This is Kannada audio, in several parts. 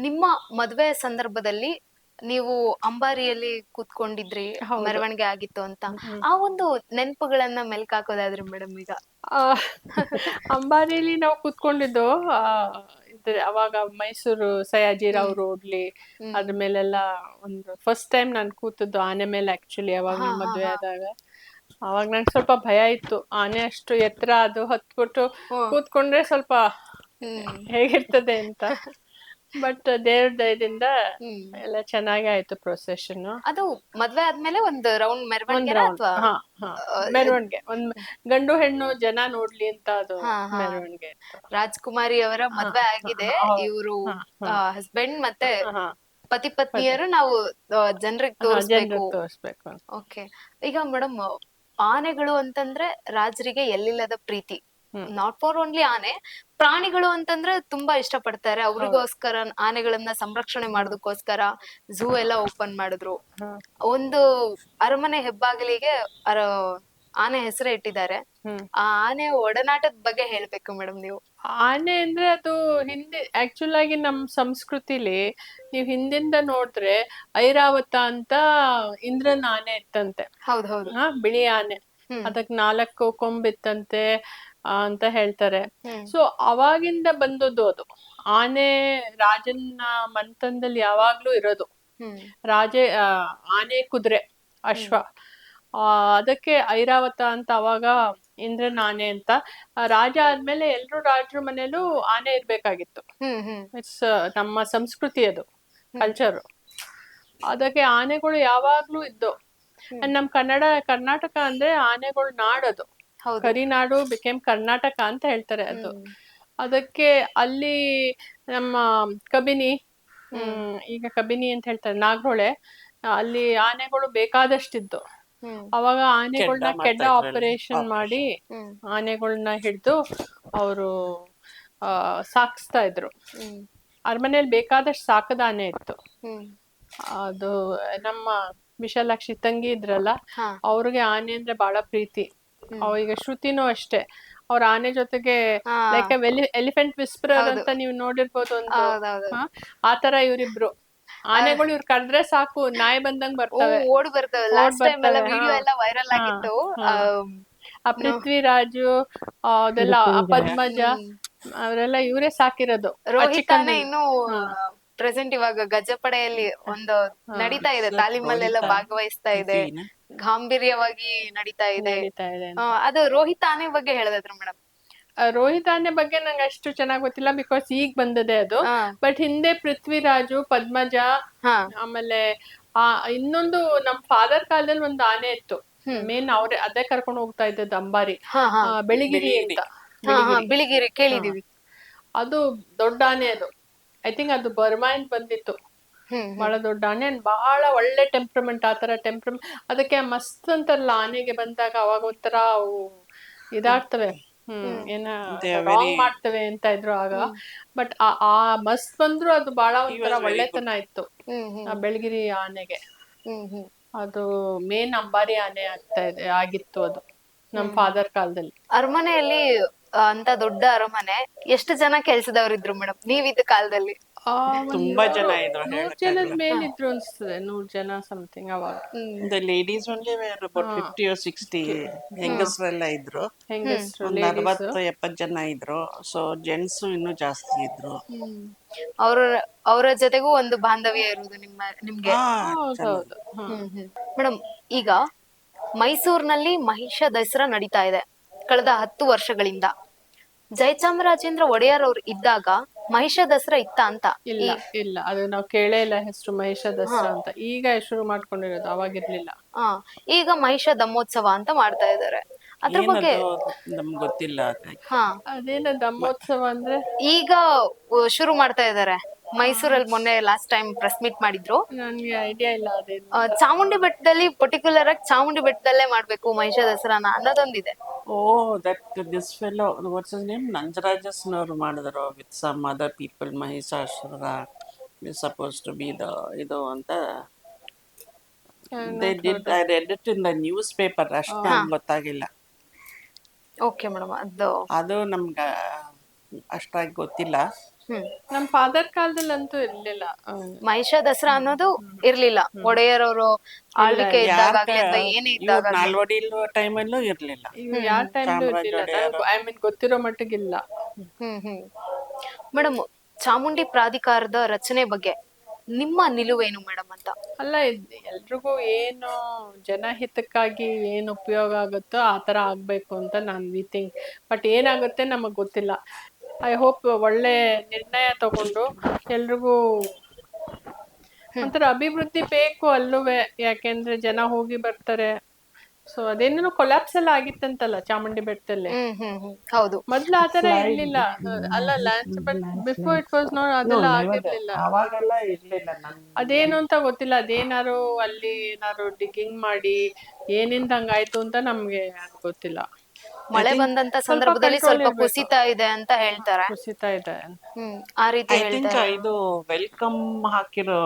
ನಿಮ್ಮ ಮದ್ವೆ ಸಂದರ್ಭದಲ್ಲಿ ನೀವು ಅಂಬಾರಿಯಲ್ಲಿ ಕೂತ್ಕೊಂಡಿದ್ರಿ ಹೌದು. ಮೆರವಣಿಗೆ ಆಗಿತ್ತು ಅಂತ. ಆ ಒಂದು ನೆನಪುಗಳನ್ನ ಮೆಲ್ಕ್ ಹಾಕೋದಾದ್ರಿ ಮೇಡಮ್ ಈಗ? ಆ, ಅಂಬಾರಿಲಿ ನಾವು ಕೂತ್ಕೊಂಡಿದ್ದು ಆ, ಇದ್ರೆ ಅವಾಗ ಮೈಸೂರು ಸಯಾಜಿರಾವ್ ರೋಡ್ಲಿ ಹ್ಮ್. ಅದ್ರ ಮೇಲೆಲ್ಲ ಒಂದು ಫಸ್ಟ್ ಟೈಮ್ ನಾನು ಕೂತದ್ದು ಆನೆ ಮೇಲೆ ಆಕ್ಚುಲಿ ಅವಾಗ ಹಾ, ನನ್ ಹಾ, ಮದ್ವೆ ಹಾ. ಆದಾಗ. ಅವಾಗ ನಂಗೆ ಸ್ವಲ್ಪ ಭಯ ಇತ್ತು ಆನೆ ಅಷ್ಟು ಎತ್ತರ ಅದು ಹತ್ಬಿಟ್ಟು ಕೂತ್ಕೊಂಡ್ರೆ ಸ್ವಲ್ಪ ಹ್ಮ್. ಹೇಗಿರ್ತದೆ ಅಂತ. ಬಟ್ ದೇವ್ರ ದಯದಿಂದ ಎಲ್ಲ ಚೆನ್ನಾಗಿ ಆಯ್ತು ಪ್ರೊಸೆಷನ್ ಅದು ಮದ್ವೆ ಆದ್ಮೇಲೆ ಒಂದು ರೌಂಡ್ ಮೆರವಣಿಗೆ ಅಥವಾ ಮೆರವಣಿಗೆ. ಒಂದ್ ಗಂಡು ಹೆಣ್ಣು ಜನ ನೋಡ್ಲಿ ಅಂತ ಅದು. ಮೆರವಣಿಗೆ ರಾಜ್ಕುಮಾರಿ ಅವರ ಮದ್ವೆ ಆಗಿದೆ. ಇವರು ಹಸ್ಬೆಂಡ್ ಮತ್ತೆ ಪತಿ ಪತ್ನಿಯರು ನಾವು ಜನರಿಗೆ ತೋರಿಸ್ಬೇಕು. ತೋರಿಸ್ಬೇಕು ಓಕೆ ಈಗ ಮೇಡಮ್ ಆನೆಗಳು ಅಂತಂದ್ರೆ ರಾಜರಿಗೆ ಎಲ್ಲಿಲ್ಲದ ಪ್ರೀತಿ. ನಾಟ್ ಫಾರ್ ಓನ್ಲಿ ಆನೆ ಪ್ರಾಣಿಗಳು ಅಂತಂದ್ರೆ ತುಂಬಾ ಇಷ್ಟಪಡ್ತಾರೆ. ಅವ್ರಿಗೋಸ್ಕರ ಆನೆಗಳನ್ನ ಸಂರಕ್ಷಣೆ ಮಾಡೋದಕ್ಕೋಸ್ಕರ ಝೂ ಎಲ್ಲ ಓಪನ್ ಮಾಡಿದ್ರು. ಒಂದು ಅರಮನೆ ಹೆಬ್ಬಾಗಿಲಿಗೆ ಅರ ಆನೆ ಹೆಸರೇ ಇಟ್ಟಿದ್ದಾರೆ. ಆ ಆನೆ ಒಡನಾಟದ ಬಗ್ಗೆ ಹೇಳ್ಬೇಕು ಮೇಡಮ್ ನೀವು. ಆನೆ ಅಂದ್ರೆ ಅದು ಹಿಂದೆ ಆಕ್ಚುಲ್ ಆಗಿ ನಮ್ ಸಂಸ್ಕೃತಿಲಿ ನೀವ್ ಹಿಂದಿಂದ ನೋಡಿದ್ರೆ ಐರಾವತ ಅಂತ ಇಂದ್ರನ ಆನೆ ಇತ್ತಂತೆ. ಹೌದೌದು ಬಿಳಿ ಆನೆ. ಅದಕ್ ನಾಲ್ಕು ಕೊಂಬಿತ್ತಂತೆ ಅಂತ ಹೇಳ್ತಾರೆ. ಸೊ ಅವಾಗಿಂದ ಬಂದದ್ದು ಅದು. ಆನೆ ರಾಜನ ಮಂಥನದಲ್ಲಿ ಯಾವಾಗ್ಲೂ ಇರೋದು. ರಾಜೇ ಆನೆ ಕುದುರೆ ಅಶ್ವ. ಅದಕ್ಕೆ ಐರಾವತ ಅಂತ ಅವಾಗ ಇಂದ್ರನ ಆನೆ ಅಂತ. ರಾಜ ಆದ್ಮೇಲೆ ಎಲ್ರು ರಾಜರ ಮನೇಲೂ ಆನೆ ಇರ್ಬೇಕಾಗಿತ್ತು. ಇಟ್ಸ್ ನಮ್ಮ ಸಂಸ್ಕೃತಿ ಅದು ಕಲ್ಚರ್ ಅದಕ್ಕೆ ಆನೆಗಳು ಯಾವಾಗ್ಲೂ ಇದ್ದು. ನಮ್ ಕನ್ನಡ ಕರ್ನಾಟಕ ಅಂದ್ರೆ ಆನೆಗಳು ನಾಡದು. ಕರಿನಾಡು ಬಿಕೇಮ್ ಕರ್ನಾಟಕ ಅಂತ ಹೇಳ್ತಾರೆ ಅದು. ಅದಕ್ಕೆ ಅಲ್ಲಿ ನಮ್ಮ ಕಬಿನಿ ಹ್ಮ್. ಈಗ ಕಬಿನಿ ಅಂತ ಹೇಳ್ತಾರೆ ನಾಗ್ರೊಳೆ ಅಲ್ಲಿ ಆನೆಗಳು ಬೇಕಾದಷ್ಟಿದ್ದು. ಅವಾಗ ಆನೆಗಳನ್ನ ಕೆಡ್ಡ. ಆಪರೇಷನ್ ಮಾಡಿ ಆನೆಗಳನ್ನ ಹಿಡಿದು ಅವರು ಸಾಕಿಸ್ತಾ ಇದ್ರು. ಹ್ಮ್. ಅರಮನೆಯಲ್ಲಿ ಬೇಕಾದಷ್ಟು ಸಾಕದ ಆನೆ ಇತ್ತು. ಅದು ನಮ್ಮ ವಿಶಾಲಾಕ್ಷಿ ತಂಗಿ ಇದ್ರಲ್ಲ ಅವ್ರಿಗೆ ಆನೆ ಅಂದ್ರೆ ಬಹಳ ಪ್ರೀತಿ. ಈಗ ಶ್ರುತಿನೂ ಅಷ್ಟೇ. ಅವ್ರ ಆನೆ ಜೊತೆಗೆ. ಲೈಕ್ ಎಲಿಫೆಂಟ್ ವಿಸ್ಪರರ್ ಅಂತ ನೀವು ನೋಡಿರ್ಬೋದು ಅಂತ ಆ ತರ ಆತರ ಇವ್ರಿಬ್ರು. ಆನೆಗಳು ಇವ್ರು ಕರೆದ್ರೆ ಸಾಕು ನಾಯಿ ಬಂದಂಗ್ ಬರ್ತಾವೆ. ಓಡ್ ಬರ್ತವೆ. ಲಾಸ್ಟ್ ಟೈಮ್ ಎಲ್ಲ ವಿಡಿಯೋ. ಎಲ್ಲ ವೈರಲ್ ಆಗಿತ್ತು. ಆ ಪೃಥ್ವಿರಾಜು ಅದೆಲ್ಲ ಪದ್ಮಜ ಅವರೆಲ್ಲ ಇವರೇ ಸಾಕಿರೋದು. ರೋಹಿತ್ ಇನ್ನು ಪ್ರೆಸೆಂಟ್ ಇವಾಗ ಗಜಪಡೆಯಲ್ಲಿ ಒಂದು ನಡೀತಾ ಇದೆ ತಾಲೀಮಲ್ಲೆಲ್ಲ. ಭಾಗವಹಿಸ್ತಾ ಇದೆ. ಗಾಂಭೀರ್ಯವಾಗಿ ನಡೀತಾ ಇದೆ. ಆ, ಅದು ರೋಹಿತ್ ಆನೆ ಬಗ್ಗೆ ಹೇಳದ್ರು ಮೇಡಮ್? ರೋಹಿತ್ ಆನೆ ಬಗ್ಗೆ ನಂಗೆ ಅಷ್ಟು ಚೆನ್ನಾಗಿ ಗೊತ್ತಿಲ್ಲ ಬಿಕಾಸ್ ಈಗ ಬಂದದೆ ಅದು. ಹಾ. ಬಟ್ ಹಿಂದೆ ಪೃಥ್ವಿರಾಜು ಪದ್ಮಜ ಹಾ. ಆಮೇಲೆ ಆ ಇನ್ನೊಂದು ನಮ್ ಫಾದರ್ ಕಾಲದಲ್ಲಿ ಒಂದು ಆನೆ ಇತ್ತು. ಮೇನ್ ಅವ್ರೆ ಅದೇ ಕರ್ಕೊಂಡು ಹೋಗ್ತಾ ಇದ್ದದ್ದು ಅಂಬಾರಿ. ಹಾ ಹಾ. ಆ, ಬೆಳಿಗಿರಿ ಅಂತ. ಹಾ ಹಾ ಬಿಳಿಗಿರಿ. ಕೇಳಿದೀವಿ. ಅದು ದೊಡ್ಡ ಆನೆ ಅದು. ಐ ಥಿಂಕ್ ಅದು ಬರ್ಮಾಯಿಂದ ಬಂದಿತ್ತು. ಬಹಳ ದೊಡ್ಡ ಆನೆ ಅಂಡ್ ಬಹಳ ಒಳ್ಳೆ ಟೆಂಪ್ರಮೆಂಟ್ ಆ ತರ ಟೆಂಪ್ರಮೆಂಟ್ ಅದಕ್ಕೆ ಮಸ್ತ್ ಅಂತಾರಲ್ಲ ಆನೆಗೆ ಬಂದಾಗ ಅವಾಗ ಒಂಥರ ಅವು ಇದಾಗ್ತವೆ. ಏನ ರಾಂಗ್ ಮಾಡ್ತವೆ ಅಂತ ಇದ್ರು ಆಗ. ಬಟ್ ಆ ಆ ಮಸ್ತ್ ಬಂದ್ರು ಅದು ಬಹಳ ಒಂಥರ ಒಳ್ಳೆತನ ಇತ್ತು. ಹ್ಮ್ ಹ್ಮ್. ಆ ಬೆಳಗಿರಿ ಆನೆಗೆ. ಹ್ಮ್ ಹ್ಮ್. ಅದು ಮೇನ್ ಅಂಬಾರಿ ಆನೆ ಆಗ್ತಾ ಇದೆ ಆಗಿತ್ತು ಅದು. ನಮ್ ಫಾದರ್ ಕಾಲದಲ್ಲಿ. ಅರಮನೆಯಲ್ಲಿ ಅಂತ ದೊಡ್ಡ ಅರಮನೆ. ಎಷ್ಟು ಜನ ಕೆಲ್ಸದವ್ರಿದ್ರು ಮೇಡಮ್ ನೀವಿದ್ದ ಕಾಲದಲ್ಲಿ? ಆ, ತುಂಬಾ ಜನ ಇದ್ರು ನೂರ್ ಜನದ ಮೇಲಿದ್ರು ಅನ್ಸ್ತದೆ ನೂರ್ ಜನ ಸಮಥಿಂಗ್ ಅವಾಗ. The ladies only were about fifty sixty ಹೆಂಗಸರೆಲ್ಲ ಇದ್ರು. ಹೆಂಗಸ್ರು ಒಂದ್ ಅರವತ್ತು ಎಪ್ಪತ್ ಜನ ಇದ್ರು. ಸೊ ಜೆಂಟ್ಸ್ ಇನ್ನೂ ಜಾಸ್ತಿ ಇದ್ರು. ಅವ್ರ ಅವರ ಜೊತೆಗೂ ಒಂದು ಬಾಂಧವ್ಯ ಇರುವುದು ನಿಮ್ಮ ನಿಮ್ಗೆ? ಹಾ ಹೌದೌದು ಮೇಡಮ್ ಈಗ ಮೈಸೂರಿನಲ್ಲಿ ಮಹಿಷ ದಸರಾ ನಡೀತಾ ಇದೆ. ಕಳೆದ ಹತ್ತು ವರ್ಷಗಳಿಂದ. ಜಯಚಾಮರಾಜೇಂದ್ರ ಒಡೆಯರ್ ಅವ್ರು ಇದ್ದಾಗ ಮಹಿಷ ದಸರಾ ಇತ್ತ ಅಂತ? ಇಲ್ಲ ಇಲ್ಲ. ಅದು ನಾವು ಕೇಳೇ ಇಲ್ಲ ಹೆಸರು ಮಹಿಷ ದಸರಾ ಅಂತ. ಈಗ ಶುರು ಮಾಡ್ಕೊಂಡಿರೋದು ಅವಾಗಿರ್ಲಿಲ್ಲ. ಆ, ಈಗ ಮಹಿಷ ದಮ್ಮೋತ್ಸವ ಅಂತ ಮಾಡ್ತಾ ಇದ್ದಾರೆ. ಅದ್ರ ಬಗ್ಗೆ ನಮ್ಗೆ ಗೊತ್ತಿಲ್ಲ ಹಾ. ಅದೇನ ದಮ್ಮೋತ್ಸವ ಅಂದ್ರೆ? ಈಗ ಉ, ಶುರು ಮಾಡ್ತಾ ಇದ್ದಾರೆ. ಮೈಸೂರಲ್ಲಿ ಮೊನ್ನೆ ಲಾಸ್ಟ್ ಟೈಮ್ ಪ್ರೆಸ್ ಮೀಟ್ ಮಾಡಿದ್ರು. ನನ್ಗೆ ಐಡಿಯಾ ಇಲ್ಲ ಅದೇನು. ಆ, ಚಾಮುಂಡಿ ಬೆಟ್ಟದಲ್ಲಿ ಪರ್ಟಿಕ್ಯುಲರ್ ಆಗಿ ಚಾಮುಂಡಿ ಬೆಟ್ಟದಲ್ಲೇ ಮಾಡ್ಬೇಕು ಮಹಿಷ ದಸರಾನ ಅನ್ನೋದೊಂದಿದೆ. ಓ that this fellow what's his name ನಂಜರಾಜಸ್ನವ್ರು ಮಾಡಿದ್ರು with some other people Mahishasura supposed to be the ಇದು ಅಂತ. They did I read it in the newspaper ಅಷ್ಟು ಗೊತ್ತಾಗಿಲ್ಲ. ಓಕೆ ಮೇಡಮ್ ಅದು. ಅದು ನಮ್ಗೆ ಅಷ್ಟಾಗಿ ಗೊತ್ತಿಲ್ಲ. ಹ್ಮ್. ನಮ್ ಫಾದರ್ ಕಾಲದಲ್ಲಂತೂ ಇರ್ಲಿಲ್ಲ. ಮಹಿಷ ದಸರಾ ಅನ್ನೋದು ಇರ್ಲಿಲ್ಲ. ಒಡೆಯರವರು ಆಳ್ವಿಕೆ ಇದ್ದಾಗ ಆಗ್ಲಿ ಅಥವಾ ಏನೇ ಇದ್ದಾಗ ಆಗ್ಲಿ. ಟೈಮಲ್ಲೂ ಇರ್ಲಿಲ್ಲ. ಯಾವ ಟೈಮ್ಲೂ ಇರ್ಲಿಲ್ಲ. ಐ ಮೀನ್ ಗೊತ್ತಿರೋ ಮಟ್ಟಿಗಿಲ್ಲ. ಹ್ಮ್ ಹ್ಮ್. ಮೇಡಮ್ ಚಾಮುಂಡಿ ಪ್ರಾಧಿಕಾರದ ರಚನೆ ಬಗ್ಗೆ ನಿಮ್ಮ ನಿಲುವೇನು ಮೇಡಮ್ ಅಂತ? ಅಲ್ಲ ಎಲ್ರಿಗೂ ಏನು ಜನಹಿತಕ್ಕಾಗಿ ಏನು ಉಪಯೋಗ ಆಗುತ್ತೋ ಆ ತರ ಆಗ್ಬೇಕು ಅಂತ ನಾನ್ ವಿ ಥಿಂಕ್ ಬಟ್ ಏನಾಗುತ್ತೆ ನಮಗ್ ಗೊತ್ತಿಲ್ಲ. ಐ ಹೋಪ್ ಒಳ್ಳೆ ನಿರ್ಣಯ ತಗೊಂಡು ಎಲ್ರಿಗೂ ಒಂಥರ ಅಭಿವೃದ್ಧಿ ಬೇಕು ಅಲ್ಲೂ ಯಾಕೆಂದ್ರೆ ಜನ ಹೋಗಿ ಬರ್ತಾರೆ. ಸೊ ಅದೇನೇನೋ ಕೊಲ್ಯಾಪ್ಸ್ ಎಲ್ಲ ಆಗಿತ್ತಂತಲ್ಲ ಚಾಮುಂಡಿ ಬೆಟ್ಟದಲ್ಲಿ. ಹೌದು. ಮೊದ್ಲು ಆತರ ಇರ್ಲಿಲ್ಲ. ಅಲ್ಲ land but before it was no ಅದೆಲ್ಲ ಆಗಿರ್ಲಿಲ್ಲ. ಅವಾಗೆಲ್ಲ ಇರ್ಲಿಲ್ಲ. ನನ್ ಅದೇನು ಅಂತ ಗೊತ್ತಿಲ್ಲ. ಅದೇನಾರು ಅಲ್ಲಿ ಏನಾರು ಡಿಗ್ಗಿಂಗ್ ಮಾಡಿ ಏನಿಂದ ಹಂಗಾಯ್ತು ಅಂತ ನಮ್ಗೆ ಗೊತ್ತಿಲ್ಲ. ಮಳೆ ಬಂದಂತ ಸಂದರ್ಭದಲ್ಲಿ ಸ್ವಲ್ಪ. ಕುಸಿತ ಇದೆ ಅಂತ ಹೇಳ್ತಾರೆ. ಕುಸಿತ ಇದೆ. ಹ್ಮ್ ಆ ರೀತಿ ಐ ಥಿಂಕ್ ಹೇಳ್ತಾರೆ. ಇದು ವೆಲ್ಕಮ್ ಹಾಕಿರೋ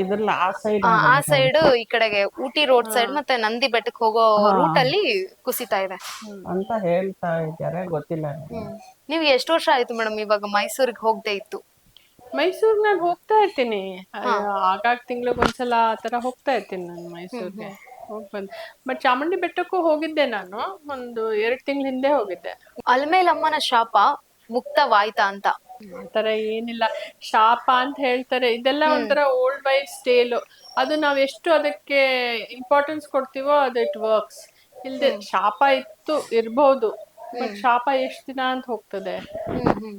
ಇದ್ರಲ್ಲಿ ಆ ಸೈಡ್ ಆ, ಆ ಸೈಡ್ ಈ ಕಡೆಗೆ ಊಟಿ ರೋಡ್ ಸೈಡ್ ಮತ್ತೆ ನಂದಿ ಬೆಟ್ಟಕ್ಕೆ ಹೋಗೋ ರೂಟ್ ಅಲ್ಲಿ ಕುಸಿತ ಇದೆ. ಅಂತ ಹೇಳ್ತಾ ಇದ್ದಾರೆ ಗೊತ್ತಿಲ್ಲ ನನಗೆ. ಹ್ಮ್. ನೀವು ಎಷ್ಟು ವರ್ಷ ಆಯ್ತು ಮೇಡಮ್ ಇವಾಗ ಮೈಸೂರಿಗೆ ಹೋಗದೆ ಇತ್ತು? ಮೈಸೂರ್ ನಾನು ಹೋಗ್ತಾ ಇರ್ತೀನಿ. ಆಗಾಗ ತಿಂಗ್ಳಿಗೆ ಒಂದ್ಸಲ ಆ ತರ ಹೋಗ್ತಾ ಇರ್ತೀನಿ ನಾನು ಮೈಸೂರ್ಗೆ. ಹೋಗ್ ಬಂದ್ ಬಟ್ ಚಾಮುಂಡಿ ಬೆಟ್ಟಕ್ಕೂ ಹೋಗಿದ್ದೆ ನಾನು ಒಂದು ಎರಡ್ ತಿಂಗಳ ಹಿಂದೆ ಹೋಗಿದ್ದೆ. ಅಲ್ಮೇಲಮ್ಮನ ಶಾಪ ಮುಕ್ತವಾಯ್ತಾ ಅಂತ. ಆತರ ಏನಿಲ್ಲ ಶಾಪ ಅಂತ ಹೇಳ್ತಾರೆ ಇದೆಲ್ಲ ಒಂಥರ ಓಲ್ಡ್ ವೈಸ್ ಸ್ಟೇಲು ಅದು ನಾವ್ ಎಷ್ಟು ಅದಕ್ಕೆ ಇಂಪಾರ್ಟೆನ್ಸ್ ಕೊಡ್ತೀವೋ ಅದು ಇಟ್ ವರ್ಕ್ಸ್ ಇಲ್ದೆ ಶಾಪ ಇತ್ತು ಇರ್ಬೋದು. ಬಟ್ ಶಾಪ ಎಷ್ಟ್ ದಿನ ಅಂತ ಹೋಗ್ತದೆ.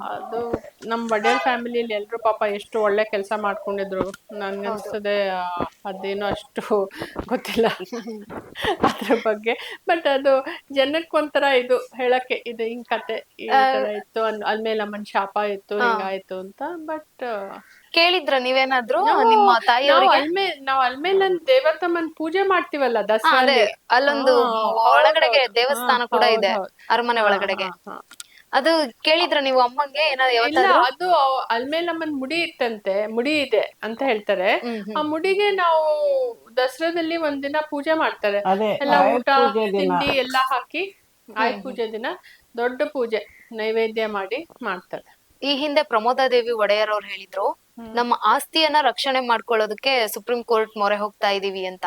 ಅದು ನಮ್ ಒಡೆಯರ್ ಫ್ಯಾಮಿಲಿಯಲ್ಲಿ ಎಲ್ರು ಪಾಪ ಎಷ್ಟು ಒಳ್ಳೆ ಕೆಲಸ ಮಾಡ್ಕೊಂಡಿದ್ರು. ನನ್ಗನ್ಸ್ತದೆ ಅದೇನು ಅದೇನೋ ಅಷ್ಟು ಗೊತ್ತಿಲ್ಲ ಅದ್ರ ಬಗ್ಗೆ. ಬಟ್ ಅದು ಜನಕ್ಕೆ ಒಂಥರ ಇದು ಹೇಳಕ್ಕೆ ಇದು ಹಿಂಗ್ ಕತೆ ಇತ್ತು ಅನ್- ಅಲ್ಮೇಲೆ ಅಮ್ಮನ್ ಶಾಪ ಇತ್ತು ಹಿಂಗಾಯ್ತು ಅಂತ. ಬಟ್ ಕೇಳಿದ್ರ ನೀವೇನಾದ್ರೂ ನಿಮ್ಮ ತಾಯಿಯವರಿಗೆ? ಅಲ್ಮೇ ನಾವ್ ಅಲ್ಮೇಲೆ ದೇವತಮ್ಮನ್ ಪೂಜೆ ಮಾಡ್ತೀವಲ್ಲ ದಸರಾ ಅದೇ. ಅಲ್ಲೊಂದು ಒಳಗಡೆಗೆ ದೇವಸ್ಥಾನ ಕೂಡ ಇದೆ. ಅರಮನೆ ಒಳಗಡೆಗೆ. ಅದು ಕೇಳಿದ್ರ ನೀವು ಅಮ್ಮಂಗೆ ಅದು ಇಲ್ಲ ಯಾವತ್ತಾದ್ರೂ? ಅದು ಅಲ್ಮೇಲಮ್ಮನ್ ಮುಡಿ ಇತ್ತಂತೆ ಮುಡಿ ಇದೆ ಅಂತ ಹೇಳ್ತಾರೆ. ಆ ಮುಡಿಗೆ ನಾವು ದಸರಾದಲ್ಲಿ ಒಂದಿನ ಪೂಜೆ ಮಾಡ್ತಾರೆ. ಅದೇ ಎಲ್ಲ ಆಯುಧ ಊಟ ಪೂಜೆ ದಿನ. ತಿಂಡಿ ಎಲ್ಲ ಹಾಕಿ ಆಯ್ ಪೂಜೆ ದಿನ ದೊಡ್ಡ ಪೂಜೆ ನೈವೇದ್ಯ ಮಾಡಿ ಮಾಡ್ತಾರೆ. ಈ ಹಿಂದೆ ಪ್ರಮೋದಾದೇವಿ ಒಡೆಯರ್ ಅವ್ರು ಹೇಳಿದ್ರು ನಮ್ಮ ಆಸ್ತಿಯನ್ನ ರಕ್ಷಣೆ ಮಾಡ್ಕೊಳ್ಳೋದಕ್ಕೆ ಸುಪ್ರೀಂ ಕೋರ್ಟ್ ಮೊರೆ ಹೋಗ್ತಾ ಇದೀವಿ ಅಂತ.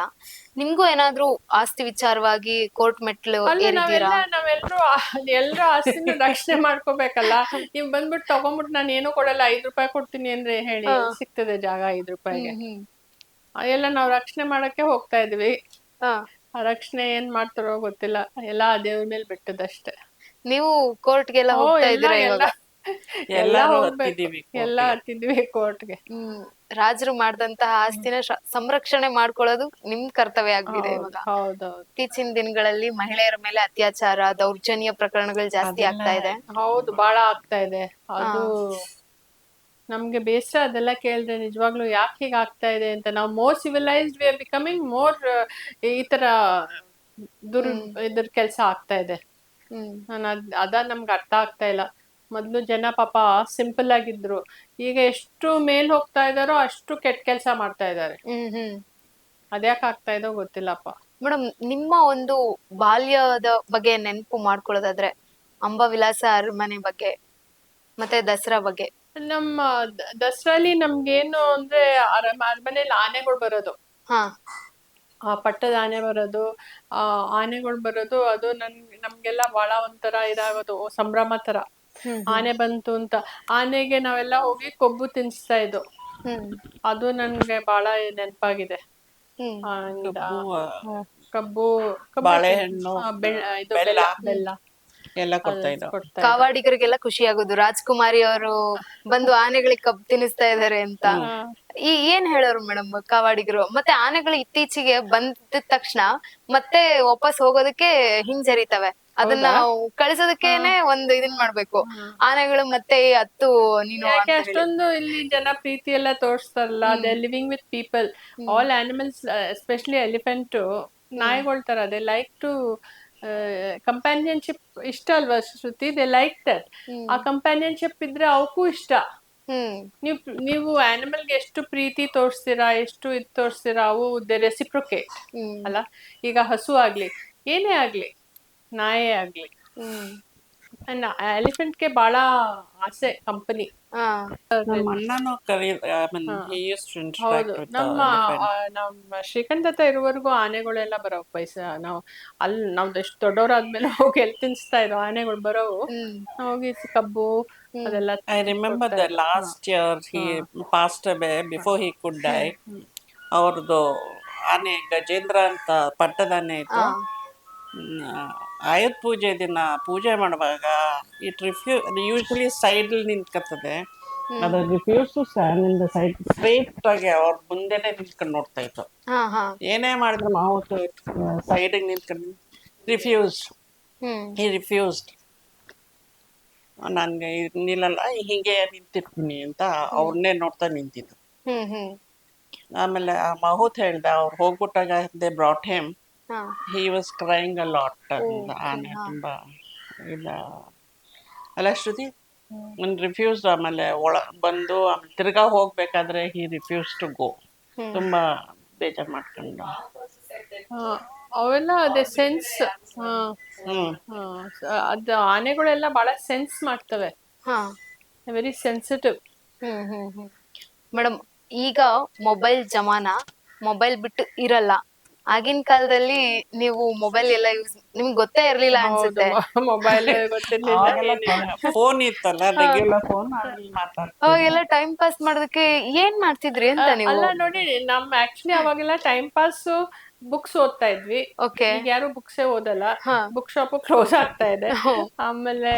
ನಿಮ್ಗೂ ಏನಾದ್ರೂ ಆಸ್ತಿ ವಿಚಾರವಾಗಿ ಕೋರ್ಟ್ ಮೆಟ್ಲು ನಾವೆಲ್ಲರೂ ಎಲ್ರು ಆಸ್ತಿನ ರಕ್ಷಣೆ ಮಾಡ್ಕೋಬೇಕಲ್ಲ? ನೀವ್ ಬಂದ್ಬಿಟ್ಟು ತಗೊಂಡ್ಬಿಟ್ಟು ನಾನು ಏನು ಕೊಡಲ್ಲ ಐದ್ ರೂಪಾಯಿ ಕೊಡ್ತೀನಿ ಅಂದ್ರೆ ಹೇಳಿ ಸಿಗ್ತದೆ ಜಾಗ ಐದ್ ರೂಪಾಯಿಗೆ. ಎಲ್ಲ ನಾವ್ ರಕ್ಷಣೆ ಮಾಡಕ್ಕೆ ಹೋಗ್ತಾ ಇದೀವಿ. ಆ ರಕ್ಷಣೆ ಏನ್ ಮಾಡ್ತಾರೋ ಗೊತ್ತಿಲ್ಲ ಎಲ್ಲ ದೇವ್ರ ಮೇಲೆ ಬಿಟ್ಟದಷ್ಟೇ. ನೀವು ಕೋರ್ಟ್ಗೆಲ್ಲ ಹೋಗ್ತಾ ಇದ್ರೆ ಇದ್ದೀರಾ ಎಲ್ಲ. ಎಲ್ಲರೂ ಹೋಗ್ಬೇಕು ಹತ್ತಿದೀವಿ ಎಲ್ಲ ಹತ್ತಿದ್ವಿ ಕೋರ್ಟ್ಗೆ. ಹ್ಮ್ ರಾಜರು ಮಾಡ್ದಂತಹ ಆಸ್ತಿನ ಶ- ಸಂರಕ್ಷಣೆ ಮಾಡ್ಕೊಳ್ಳೋದು ನಿಮ್ ಕರ್ತವ್ಯ ಆಗಿದೆ ಇವಾಗ. ಹೌದೌದು ಇತ್ತೀಚಿನ ದಿನಗಳಲ್ಲಿ ಮಹಿಳೆಯರ ಮೇಲೆ ಅತ್ಯಾಚಾರ ದೌರ್ಜನ್ಯ ಪ್ರಕರಣಗಳು ಜಾಸ್ತಿ ಆಗ್ತಾ ಇದೆ. ಹೌದು ಬಹಳ ಆಗ್ತಾ ಇದೆ. ಅದು ನಮ್ಗೆ ಬೇಸರ ಅದೆಲ್ಲ ಕೇಳಿದ್ರೆ ನಿಜವಾಗ್ಲೂ ಯಾಕೆ ಹೀಗೆ ಆಗ್ತಾ ಇದೆ ಅಂತ ನಾವು more civilised we are becoming more ಈ ತರ ದುರ್ ಇದ್ರ ಕೆಲಸ ಆಗ್ತಾ ಇದೆ. ಹ್ಮ್. ನಾನು ಅದ್ ಅದ ನಮ್ಗೆ ಅರ್ಥ ಆಗ್ತಾ ಇಲ್ಲ. ಮೊದ್ಲು ಜನ ಪಾಪ ಸಿಂಪಲ್ ಆಗಿದ್ರು. ಈಗ ಎಷ್ಟು ಮೇಲ್ ಹೋಗ್ತಾ ಇದಾರೋ ಅಷ್ಟು ಕೆಟ್ಟ ಕೆಲಸ ಮಾಡ್ತಾ ಇದ್ದಾರೆ ಹ್ಮ್ ಹ್ಮ್. ಅದ್ಯಾಕೆ ಆಗ್ತಾ ಇದೋ ಗೊತ್ತಿಲ್ಲಪ್ಪ. ಮೇಡಮ್ ನಿಮ್ಮ ಒಂದು ಬಾಲ್ಯದ ಬಗ್ಗೆ ನೆನಪು ಮಾಡ್ಕೊಳ್ಳೋದಾದ್ರೆ ಅಂಬಾವಿಲಾಸ ಅರಮನೆ ಬಗ್ಗೆ ಮತ್ತೆ ದಸರಾ ಬಗ್ಗೆ. ನಮ್ಮ ದ- ದಸರಾಲಿ ನಮ್ಗೇನು ಅಂದ್ರೆ ಅರಮ ಅರಮನೆಯಲ್ಲಿ ಆನೆಗಳು ಬರೋದು. ಹಾ. ಆ ಪಟ್ಟದ ಆನೆ ಬರೋದು ಆ ಆನೆಗಳು ಬರೋದು ಅದು ನನ್ ನಮ್ಗೆಲ್ಲ ಬಹಳ ಒಂಥರ ಇದಾಗೋದು ಓ, ಸಂಭ್ರಮ ತರ. ಆನೆ ಬಂತು ಅಂತ. ಆನೆಗೆ ನಾವೆಲ್ಲ ಹೋಗಿ ಕೊಬ್ಬು ತಿನ್ಸ್ತಾ ಇದ್ದು. ಅದು ನನ್ಗೆ ಬಹಳ ನೆನಪಾಗಿದೆ. ಕಬ್ಬು ಕಬ್ಬು ಬಾಳೆಹಣ್ಣು, ಆ, ಬೆಲ್ಲ ಇದು ಬೆಲ್ಲ. ಬೆಲ್ಲ ಬೆಲ್ಲ. ಎಲ್ಲ ಕೊಡ್ತಾ ಇದ್ರು. ಕಾವಾಡಿಗರಿಗೆಲ್ಲ ಖುಷಿ ಆಗೋದು ರಾಜ್ಕುಮಾರಿ ಅವರು ಬಂದು ಆನೆಗಳಿಗೆ ಕಬ್ಬು ತಿನ್ನಿಸ್ತಾ ಇದಾರೆ ಅಂತ. ಈ ಏನ್ ಹೇಳೋರು ಮೇಡಮ್ ಕಾವಾಡಿಗರು? ಮತ್ತೆ ಆನೆಗಳು ಇತ್ತೀಚೆಗೆ ಬಂದ ತಕ್ಷಣ ಮತ್ತೆ ವಾಪಸ್ ಹೋಗೋದಕ್ಕೆ ಹಿಂಜರಿತವೆ. ಅದನ್ನ ಕಳಿಸೋದಕ್ಕೇನೆ ಒಂದು ಇದನ್ ಮಾಡ್ಬೇಕು. ಆನೆಗಳು ಮತ್ತೆ ಹತ್ತು ನೀನು ಯಾಕೆ ಅಷ್ಟೊಂದು ಇಲ್ಲಿ ಜನ ಪ್ರೀತಿ ಎಲ್ಲ ತೋರಿಸ್ತಾರಲ್ಲ they living with people all animals especially elephant ನಾಯಿಗಳ ತರ ಅದೇ ಲೈಕ್ ಟು ಕಂಪ್ಯಾನಿಯನ್ಶಿಪ್ ಇಷ್ಟ ಅಲ್ವಾ ಶ್ರುತಿ? ದೇ ಲೈಕ್ ದಟ್ ಆ ಕಂಪ್ಯಾನಿಯನ್ಶಿಪ್ ಇದ್ರೆ ಅವಕ್ಕೂ ಇಷ್ಟ. ನೀವು ನೀವು ಆನಿಮಲ್ಗೆ ಎಷ್ಟು ಪ್ರೀತಿ ತೋರಿಸ್ತೀರಾ ಎಷ್ಟು ಇದು ತೋರಿಸ್ತೀರಾ ಅವು ದೇ ರೆಸಿಪ್ರೊಕೇಟ್ ಅಲ್ಲ? ಈಗ ಹಸು ಆಗ್ಲಿ ಏನೇ ಆಗ್ಲಿ ನಾಯೇ ಆಗ್ಲಿ. ಎಲಿಫೆಂಟ್ಗೆ ಬಹಳ ಆಸೆ ಕಂಪನಿ ನಮ್ಮ ಅಣ್ಣನೂ I mean he. Used to ಹೌದು. ನಮ್ಮ ಶ್ರೀಕಂಠ ಹತ್ರ ಇರುವವರೆಗೂ ಆನೆಗಳೆಲ್ಲ ಬರೋ ಪೈಸ ನಾವು ಅಲ್ಲಿ ನಾವು ಎಷ್ಟು ದೊಡ್ಡವರಾದ್ಮೇಲೆ ಹೋಗಿ ಎಲ್ಲಿ ತಿನ್ಸ್ತಾ ಇರೋ ಆನೆಗಳು ಬರೋವು. ಹೋಗಿ ಕಬ್ಬು ಅದೆಲ್ಲ I remember the last year he. Passed away before he could die ಅವ್ರದ್ದು ಆನೆ ಗಜೇಂದ್ರ ಅಂತ ಪಟ್ಟದಾನೆ ಇತ್ತು. ಆಯುಧ ಪೂಜೆ ದಿನ ಪೂಜೆ ಮಾಡುವಾಗ ಇಟ್ ರಿಫ್ಯೂ ಯೂಶಲಿ ಸೈಡ್ ನಿಂತ್ಕತ್ತದೆ. ಅದು refuse to stand in the side straight ಆಗಿ ಅವ್ರ ಮುಂದೆನೆ ನಿಂತ್ಕೊಂಡು ನೋಡ್ತಾ ಇತ್ತು. ಏನೇ ಮಾಡಿದ್ರು ಮಾವತ್ತು ಸೈಡಿಗೆ ನಿಂತ್ಕೊಂಡು ರಿಫ್ಯೂಸ್ ಈ ರಿಫ್ಯೂಸ್ಡ್ ನನಗೆ ನಿಲ್ಲಲ್ಲ ಹೀಗೆ ನಿಂತಿರ್ತೀನಿ ಅಂತ ಅವ್ರನ್ನೇ ನೋಡ್ತಾ ನಿಂತಿದ್ದು. ಆಮೇಲೆ ಆ ಮಹೂತ್ ಹೇಳ್ದ ಅವ್ರು ಹೋಗ್ಬಿಟ್ಟಾಗ ದೇ ಬ್ರಾಟ್ ಹೇಮ್ ಹಾ. ವಾಸ್ ಕ್ರೈಂಗ್ ಅ ಲಾಟ್ ಅಂತ ಆನೆ ತುಂಬ ಇಲ್ಲ ಅಲ್ಲ ಶ್ರುತಿ ಒಂದು ರಿಫ್ಯೂಸ್ ಆಮೇಲೆ ಒಳ ಬಂದು ಆಮೇಲೆ ತಿರ್ಗಾ ಹೋಗ್ಬೇಕಾದ್ರೆ ಹಿ ರಿಫ್ಯೂಸ್ ಟು ಗೋ ತುಂಬ ಬೇಜಾರು ಮಾಡ್ಕೊಂಡು. ಅವೆಲ್ಲ ಅದೇ ಸೆನ್ಸ್ ಅದು ಆನೆಗಳೆಲ್ಲ ಬಹಳ ಸೆನ್ಸ್ ಮಾಡ್ತವೆ. ವೆರಿ ಸೆನ್ಸಿಟಿವ್ ಮೇಡಮ್ ಈಗ ಮೊಬೈಲ್ ಜಮಾನ ಮೊಬೈಲ್ ಬಿಟ್ಟು ಇರಲ್ಲ. ಆಗಿನ ಕಾಲದಲ್ಲಿ ನೀವು ಮೊಬೈಲ್ ಎಲ್ಲ ಯೂಸ್ ನಿಮ್ಗೆ ಗೊತ್ತೇ ಇರ್ಲಿಲ್ಲ ಅನ್ಸುತ್ತೆ. ಮೊಬೈಲ್ ಗೊತ್ತಿರ್ಲಿಲ್ಲ. ಫೋನ್ ಇತ್ತಲ್ಲ ರೆಗ್ಯುಲರ್ ಫೋನ್ ಅವಾಗೆಲ್ಲ ಟೈಮ್ ಪಾಸ್ ಮಾಡೋದಕ್ಕೆ ಏನ್ ಮಾಡ್ತಿದ್ರಿ ಅಂತ ನೀವು? ಅಲ್ಲ ನೋಡಿ ನಮ್ ಆಕ್ಚುಲಿ ಅವಾಗೆಲ್ಲ ಟೈಮ್ ಪಾಸ್ ಬುಕ್ಸ್ ಓದ್ತಾ ಇದ್ವಿ. ಓಕೆ ಯಾರು ಬುಕ್ಸೇ ಓದಲ್ಲ. ಬುಕ್ ಶಾಪ್ ಕ್ಲೋಸ್ ಆಗ್ತಾ ಇದೆ. ಆಮೇಲೆ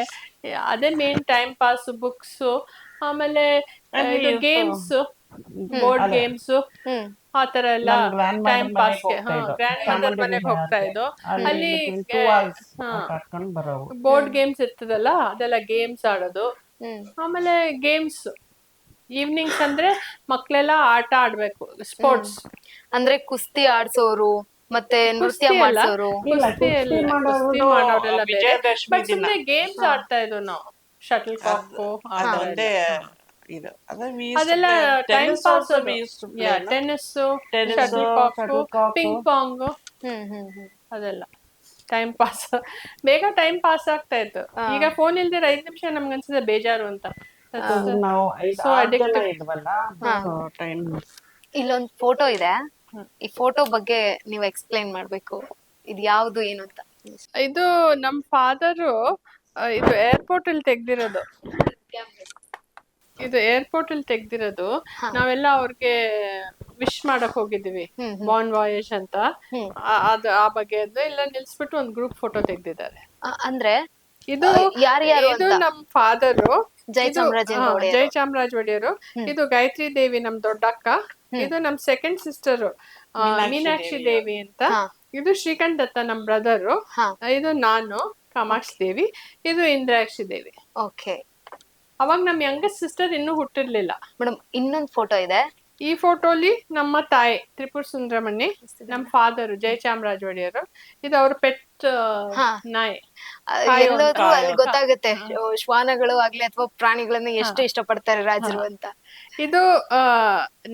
ಅದೇ ಮೇನ್ ಟೈಮ್ ಪಾಸ್ ಬುಕ್ಸ್ ಆಮೇಲೆ ಗೇಮ್ಸ್ ಬೋರ್ಡ್ ಗೇಮ್ಸ್ ಹ್ಮ್. ಆ ತರ ಎಲ್ಲ ಟೈಮ್ ಪಾಸ್ ಪಾಸ್ಗೆ. ಗ್ರ್ಯಾಂಡ್ ಮದರ್ ಮನೆಗೆ ಹೋಗ್ತಾ ಇದ್ದೋ ಅಲ್ಲಿ ಬೋರ್ಡ್ ಗೇಮ್ಸ್ ಇರ್ತದಲ್ಲ ಅದೆಲ್ಲ ಗೇಮ್ಸ್ ಆಡೋದು. ಹ್ಮ್. ಆಮೇಲೆ ಗೇಮ್ಸ್ ಈವ್ನಿಂಗ್ಸ್ ಅಂದ್ರೆ ಮಕ್ಳೆಲ್ಲ ಆಟ ಆಡ್ಬೇಕು ಸ್ಪೋರ್ಟ್ಸ್ ಅಂದ್ರೆ ಕುಸ್ತಿ ಆಡ್ಸೋರು ಮತ್ತೆ ನೃತ್ಯ ಕುಸ್ತಿ ಮಾಡ್ಸೋರು. ಕುಸ್ತಿ ಎಲ್ಲ ಕುಸ್ತಿ ಮಾಡೋರೆಲ್ಲ ಬೇರೆ. ಬಟ್ ಸುಮ್ಮನೆ ಗೇಮ್ಸ್ ಆಡ್ತಾ ಇದ್ವು ನಾವು. ಶಟಲ್ ಕಾಕ್ ಅದೊಂದೇ ಇದು ಅದೇ we used to ಅದೆಲ್ಲ play. Time Tennis pass also we used to play, no? Tennis Tennis, shuttlecock. Ping pong hmm hmm hmm ಅದೆಲ್ಲ. ಟೈಮ್ ಪಾಸ್ ಬೇಗ ಟೈಮ್ ಪಾಸ್ ಆಗ್ತಾ ಇತ್ತು. ಈಗ ಫೋನ್ ಇಲ್ದಿರ ಐದ್ ನಿಮಿಷ ನಮ್ಗೆ ಅನ್ಸುತ್ತೆ ಬೇಜಾರು ಅಂತ. ನಾವು ಐದು So ಆರು ಜನ addictive. ಇದ್ವಲ್ಲ ಟೈಮ್ ಇಲ್ಲೊಂದ್ ಫೋಟೋ ಇದೆ. ಈ ಫೋಟೋ ಬಗ್ಗೆ ನೀವು ಎಕ್ಸ್ಪ್ಲೈನ್ ಮಾಡ್ಬೇಕು. ಇದು ಯಾವ್ದು ಏನು ಅಂತ. ಇದು ನಮ್ ಫಾದರ್ ಇದು ಏರ್ಪೋರ್ಟ್ ಅಲ್ಲಿ ತೆಗ್ದಿರೋದು. ಇದು ಏರ್ಪೋರ್ಟ್ ಅಲ್ಲಿ ತೆಗ್ದಿರೋದು. ನಾವೆಲ್ಲ ಅವ್ರಿಗೆ ವಿಶ್ ಮಾಡಕ್ ಹೋಗಿದ್ವಿ ಬಾನ್ ವಾಯೇಜ್ ಅಂತ. ಆ- ಅದು ಆ ಬಗ್ಗೆ ಇಲ್ಲ ನಿಲ್ಸ್ಬಿಟ್ಟು ಒಂದ್ ಗ್ರೂಪ್ ಫೋಟೋ ತೆಗ್ದಿದ್ದಾರೆ. ಅ- ಅಂದ್ರೆ? ಇದು ಯಾರ್ಯಾರು ಇದು ಅಂತ? ನಮ್ ಫಾದರ್ ಜಯಚಾಮರಾಜೇಂದ್ರ ಒಡೆಯರ್. ಜಯ ಚಾಮರಾಜ ಒಡೆಯರು. ಇದು ಗಾಯತ್ರಿ ದೇವಿ ನಮ್ ದೊಡ್ಡಕ್ಕ. ಇದು ನಮ್ ಸೆಕೆಂಡ್ ಸಿಸ್ಟರ್ ಮೀನಾಕ್ಷಿ ದೇವಿ ಅಂತ. ಹಾ. ಇದು ಶ್ರೀಕಾಂತ್ ದತ್ತ ನಮ್ ಬ್ರದರ್ ಹಾ. ಇದು ನಾನು ಕಾಮಾಕ್ಷಿ ದೇವಿ. ಇದು ಇಂದ್ರಾಕ್ಷಿ ದೇವಿ. ಓಕೆ. ಅವಾಗ ನಮ್ ಯಂಗೆಸ್ಟ್ ಸಿಸ್ಟರ್ ಇನ್ನೂ ಹುಟ್ಟಿರ್ಲಿಲ್ಲ. ಮೇಡಮ್ ಇನ್ನೊಂದ್ ಫೋಟೋ ಇದೆ. ಈ ಫೋಟೋಲಿ ನಮ್ಮ ತಾಯಿ ತ್ರಿಪುರ ಸುಂದ್ರಮಣಿ ನಮ್ ಫಾದರ್ ಜಯ ಚಾಮರಾಜ ಒಡೆಯರು ಇದು ಅವ್ರ ಪೆಟ್ ಹಾ. ನಾಯಿ. ಅಲ್ಲಿ ಗೊತ್ತಾಗುತ್ತೆ. ಶ್ವ- ಶ್ವಾನಗಳು ಆಗ್ಲಿ ಅಥವಾ ಪ್ರಾಣಿಗಳನ್ನ ಎಷ್ಟು ಇಷ್ಟಪಡ್ತಾರೆ ರಾಜರು ಅಂತ. ಇದು ಆ,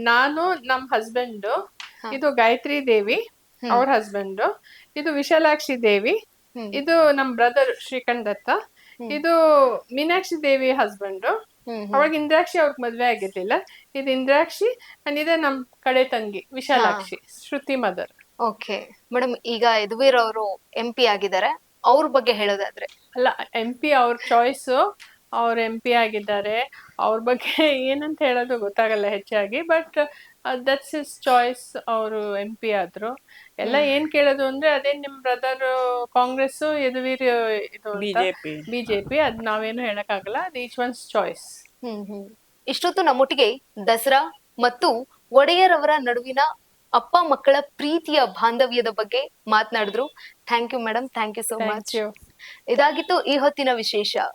ನಾನು ನಮ್ ಹಸ್ಬೆಂಡ್ ಇದು ಗಾಯತ್ರಿ ದೇವಿ ಅವ್ರ ಹಸ್ಬೆಂಡ್ ಇದು ವಿಶಾಲಾಕ್ಷಿ ದೇವಿ. ಇದು ನಮ್ ಬ್ರದರ್ ಶ್ರೀಕಂಠ್ ದತ್ತ. ಇದು ಮೀನಾಕ್ಷಿ ದೇವಿ ಹಸ್ಬೆಂಡ್ ಅವಾಗ ಇಂದ್ರಾಕ್ಷಿ ಅವ್ರಿಗೆ ಮದ್ವೆ ಆಗಿರ್ಲಿಲ್ಲ. ಇದು ಇಂದ್ರಾಕ್ಷಿ ಅಂಡ್ ಇದೆ ನಮ್ ಕಡೆ ತಂಗಿ Vishalakshi Shruti mother. Okay. Madam ಈಗ ಯದುವೀರ್ ಅವರು ಎಂ ಪಿ ಆಗಿದ್ದಾರೆ. ಅವ್ರ ಬಗ್ಗೆ ಹೇಳೋದಾದ್ರೆ. ಅಲ್ಲ ಎಂ ಪಿ ಅವ್ರ ಚಾಯ್ಸ್ ಅವ್ರ ಎಂ ಪಿ ಆಗಿದ್ದಾರೆ. ಅವ್ರ ಬಗ್ಗೆ ಏನಂತ ಹೇಳೋದು ಗೊತ್ತಾಗಲ್ಲ ಹೆಚ್ಚಾಗಿ ಬಟ್ ದಟ್ಸ್ ಇಸ್ ಚಾಯ್ಸ್ ಅವರು ಎಂ ಪಿ ಆದ್ರು. ಎಲ್ಲ ಏನ್ ಕೇಳೋದು ಅಂದ್ರೆ ಅದೇ ನಿಮ್ ಬ್ರದರ್ ಕಾಂಗ್ರೆಸ್ ಯದುವೀರ್ ಇದು ಬಿಜೆಪಿ ಬಿಜೆಪಿ ಅದ್ ನಾವೇನು ಹೇಳಕ್ಕಾಗಲ್ಲ. ಅದ್ each one's choice hmm hmm. ಇಷ್ಟೊತ್ತು ನಮ್ಮೊಟ್ಟಿಗೆ ದಸರಾ ಮತ್ತು ಒಡೆಯರವರ ನಡುವಿನ ಅಪ್ಪ ಮಕ್ಕಳ ಪ್ರೀತಿಯ ಬಾಂಧವ್ಯದ ಬಗ್ಗೆ ಮಾತನಾಡಿದ್ರು. Thank you madam thank you so much you ಇದಾಗಿತ್ತು ಈ ಹೊತ್ತಿನ ವಿಶೇಷ.